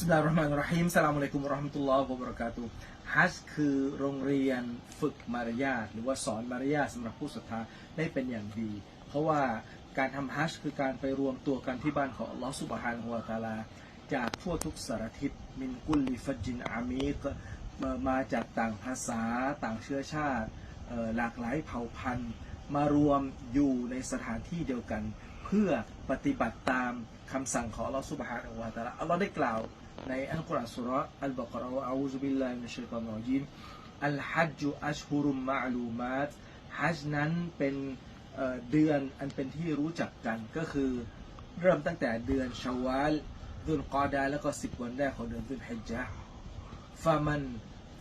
สลามุอะลัยฮิมรเราะฮีมสลามุอะลัยกุมวะเราะห์มะตุลลอฮ์วะบะเราะกาตุฮ์ฮัจคือโรงเรียนฝึกมารยาทหรือว่าสอนมารยาทสำหรับผู้ศรัทธาได้เป็นอย่างดี เพราะว่าการทำฮัจคือการไปรวมตัวกันที่บ้านของอัลลอฮ์ซุบฮานะฮูวตะอาลา จากทั่วทุกสารทิศมินกุลลิฟัจินอามีกมาจากต่างภาษาต่างเชื้อชาติหลากหลายเผ่าพันธุ์ มารวมอยู่ในสถานที่เดียวกัน เพื่อปฏิบัติตามคำสั่งของอัลลอฮฺสุบฮานะฮูวตะอาลาอัลลอฮ์ได้กล่าว ในอัลกุรอานสุราอัลบะกาะเราะอาอูซุบิลลาฮิมินัชชัยฏอนรจีมอัลฮัจญุอัชฮุรุมมะลูมาตฮัจญ์นั้นเป็นเดือนอันเป็นที่รู้จักกันก็คือเริ่มตั้งแต่เดือนชาวาลดุลกอดาแล้วก็สิบวันแรกของเดือนดุลฮิจญะห์ฟามัน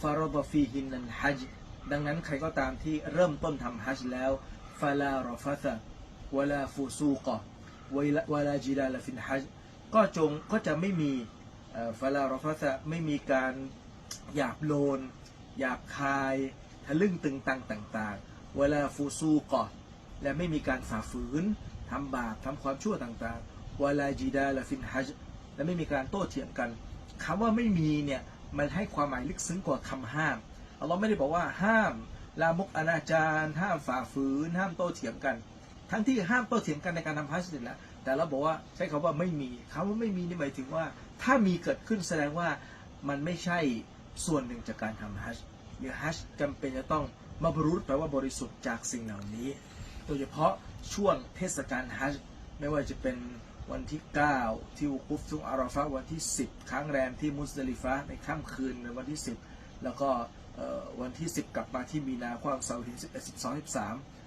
ฟารดฟีฮินนันฮัจญ์ดังนั้นใครก็ตามที่เริ่มต้นทำฮัจญ์แล้วฟาลารอฟะซะวลาฟูซูกะวลาวลาจิลาลฟินฮัจญ์ก็จงก็จะไม่มี ฟาลารอฟะซะไม่มีการหยาบโลน หยาบคายทะลึ่งตึงตังต่างๆวลาฟูซูกะและไม่มีการฝ่าฝืนทำบาปทำความชั่วต่างๆวลาจิดาละฟินฮัจและไม่มีการโต้เถียงกันคำว่าไม่มีเนี่ยมันให้ความหมายลึกซึ้งกว่าคำห้ามอัลลอฮ์ไม่ได้บอกว่าห้ามลามกอนาจารห้ามฝ่าฝืน ห้ามโต้เถียงกัน ทั้งที่ห้ามโต้เถียงกันในการทำฮัจญ์นี่แหละแต่เราบอกว่าใช้คำว่าไม่มีคำว่าไม่มีนี่หมายถึงว่า ถ้ามีเกิดขึ้นแสดงว่ามันไม่ใช่ส่วนหนึ่งจากการทำฮัจญ์หรือฮัจญ์จำเป็นจะต้องมาบรรลุแปลว่าบริสุทธิ์จากสิ่งเหล่านี้ โดยเฉพาะช่วงเทศกาลฮัจญ์ไม่ว่าจะเป็นวันที่ 9 ที่วุกุฟทุงอาราฟะวันที่ 10 ค้างแรมที่มุสลิฟะในค่ำคืนในวันที่ 10 แล้วก็วันที่ 10 กลับมาที่มีนาความเสาร์ที่11 12 13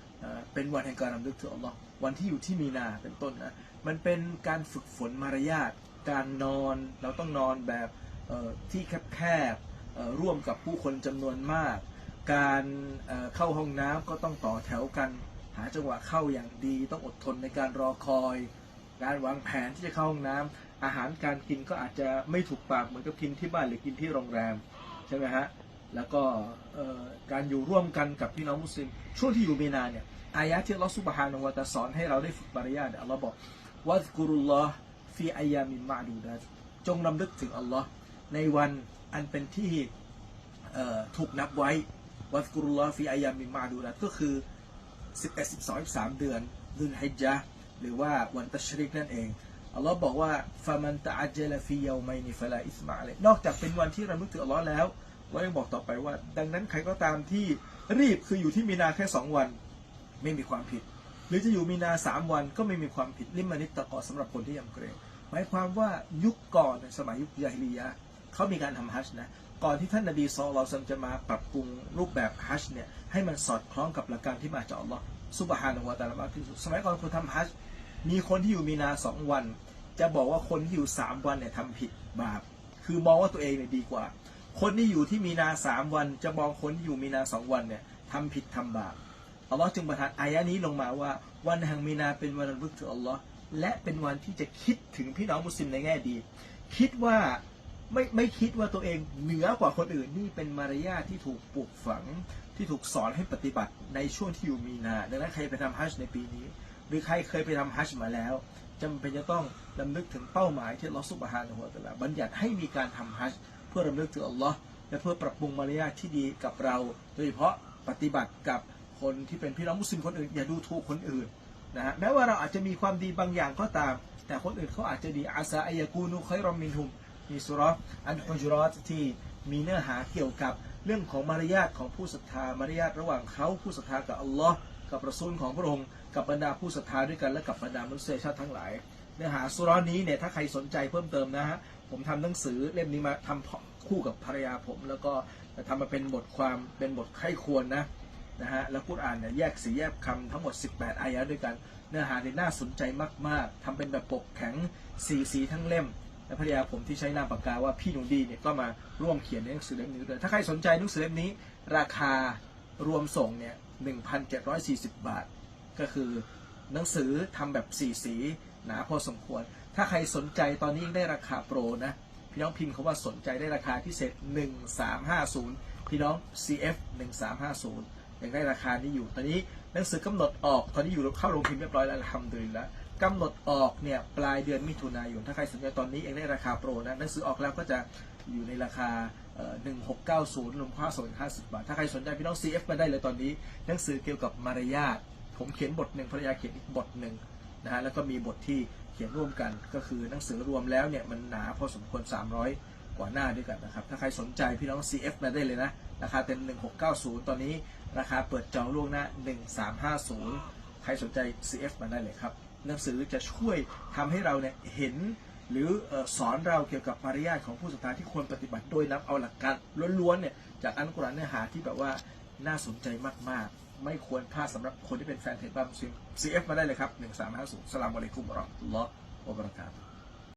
เป็นวันแห่งการรำลึกถึงอัลลอฮ์วันที่อยู่ที่มีนาเป็นต้นนะมันเป็นการฝึกฝนมารยาทการนอนเราต้องนอนแบบที่แคบๆร่วมกับผู้คนจำนวนมาก การเข้าห้องน้ำก็ต้องต่อแถวกัน หาจังหวะเข้าอย่างดี ต้องอดทนในการรอคอย การวางแผนที่จะเข้าห้องน้ำอาหารการกินก็อาจจะไม่ถูกปากเหมือนกับกินที่บ้านหรือกินที่โรงแรมใช่ไหมฮะ แล้วก็การอยู่ร่วมกันกับพี่น้องมุสลิม ช่วงที่อยู่เมนาเนี่ยอายะที่อัลอสุบฮานะฮูวะตะอาสอนให้เราได้ฝึกมารยาเนี่ยอัลลอฮ์บอกวัซกุรุลลอฮ์ฟีอายามินมาดูดัจงรำลึกถึงอัลลอฮ์ในวันอันเป็นที่ถูกนับไว้วัซกุรุลลอฮ์ฟีอายามินมาดูดัก็คือ 11 12 13 เดือนดุลฮิจญะห์หรือว่าวันตัชริกนั่นเองอัลลอฮ์บอกว่าฟามันตะอัจเจลฟีเยาไมนิฟลาอิสมาเลยนอกจากเป็นวันที่รำลึกถึงอัลลอฮ์แล้ว เรายังบอกต่อไปว่า ดังนั้นใครก็ตามที่รีบคืออยู่ที่มีนาแค่ 2 วัน ไม่มีความผิด หรือจะอยู่มีนาสามวันก็ไม่มีความผิดลิมานิตตะกอสำหรับคนที่ยำเกรง หมายความว่ายุคก่อนสมัยยุคยาฮิลียะเขามีการทำฮัจนะก่อนที่ท่านนบีซอลเราซัมจะมาปรับปรุงรูปแบบฮัจเนี่ยให้มันสอดคล้องกับหลักการที่มาจากอัลลอฮ์ซุบฮานะฮูวะตาลามากที่สุดสมัยก่อนคนทำฮัจมีคนที่อยู่มีนาสองวัน จะบอกว่าคนที่อยู่สามวันเนี่ยทำผิดบาปคือมองว่าตัวเองเนี่ยดีกว่า คนที่อยู่ที่มีนาสามวัน จะมองคนที่อยู่มีนาสองวันเนี่ยทำผิดทำบาปอัลลอฮ์จึงประทานอายะนี้ลงมาว่า วันแห่งมีนาเป็นวันรำลึกถึงอัลลอฮ์และเป็นวันที่จะคิดถึงพี่น้องมุสลิมในแง่ดี คิดว่าไม่ไม่คิดว่าตัวเองเหนือกว่าคนอื่นนี่เป็นมารยาทที่ถูกปลูกฝังที่ถูกสอนให้ปฏิบัติในช่วงที่อยู่มีนา ดังนั้นใครไปทำฮัจญ์ในปีนี้ หรือใครเคยไปทำฮัจญ์มาแล้วจำเป็นจะต้องรำลึกถึงเป้าหมายที่อัลลอฮ์ซุบฮานะฮูวตะลาบัญญัติให้มีการทำฮัจญ์ เพื่อรำลึกถึงอัลลอฮ์และเพื่อปรับปรุงมารยาทที่ดีกับเรา โดยเฉพาะปฏิบัติกับคนที่เป็นพี่น้องมุสลิมคนอื่นอย่าดูถูกคนอื่นนะฮะแม้ว่าเราอาจจะมีความดีบางอย่างก็ตาม แต่คนอื่นเขาอาจจะดีอาซาอายากูนุคอยรอมมินหุมมีสุรอันฮุจรอตที่มีเนื้อหาเกี่ยวกับเรื่องของมารยาทของผู้ศรัทธามารยาทระหว่างเขาผู้ศรัทธากับอัลลอฮ์กับประซูลของพระองค์กับบรรดาผู้ศรัทธาด้วยกันและกับบรรดามนุษยชาติทั้งหลาย เนื้อหาสุราะห์นี้เนี่ยถ้าใครสนใจเพิ่มเติมนะฮะผมทำหนังสือเล่มนี้มาทำคู่กับภรรยาผม แล้วก็ทำมาเป็นบทความเป็นบทไข้ควรนะนะฮะแล้วกุรอานเนี่ยแยกสีแยกคำทั้งหมด 18 อายะด้วยกัน เนื้อหาเนี่ยน่าสนใจมาก ๆทำเป็นแบบปกแข็งสีสีทั้งเล่มและภรรยาผมที่ใช้นามปากกาว่าพี่หนูดีเนี่ยก็มาร่วมเขียนในหนังสือเล่มนี้ด้วยถ้าใครสนใจหนังสือเล่มนี้ ราคารวมส่งเนี่ย1,740 บาท ก็คือหนังสือทำแบบสีสี หนาพอสมควร ถ้าใครสนใจตอนนี้ยังได้ราคาโปรนะ พี่น้องพิมพ์คาว่าสนใจได้ราคาพิเศษ 1350 พี่น้อง CF 1350ยังได้ราคานี้อยู่ ตอนนี้หนังสือกำหนดออก ตอนนี้อยู่เข้าโรงพิมพ์เรียบร้อยแล้วทำดีแล้วกำหนดออกเนี่ยปลายเดือนมิถุนายน ถ้าใครสนใจตอนนี้เองได้ราคาโปรนะหนังสือออกแล้วก็จะอยู่ในราคาหนึ่งหกเก้าศูนย์รวมค่าส่งห้าสิบบาท ถ้าใครสนใจพี่น้อง CF มาได้เลยตอนนี้ หนังสือเกี่ยวกับมารยาท ผมเขียนบทหนึ่งภรรยาเขียนอีกบทหนึ่ง นะฮะแล้วก็มีบทที่เขียนร่วมกัน ก็คือหนังสือรวมแล้วเนี่ยมันหนาพอสมควร 300 กว่าหน้าด้วยกันนะครับ ถ้าใครสนใจพี่น้อง CF มาได้เลยนะ ราคาเต็ม 1690 ตอนนี้ราคาเปิดจองล่วงหน้า 1350 ใครสนใจ CF มาได้เลยครับ หนังสือจะช่วยทำให้เราเนี่ยเห็นหรือสอนเราเกี่ยวกับมารยาทของผู้ศรัทธาที่ควรปฏิบัติโดยนำเอาหลักการล้วนๆเนี่ยจากอันกุรานเนื้อหาที่แบบว่า น่าสนใจมาก ๆ ไม่ควรพลาดสำหรับคนที่เป็นแฟนเพจบ้านมุสลิม CF มาได้เลยครับ 1350สลามอะลัยกุมวะเราะห์อัลลอฮ์วะบรกาตุฮ์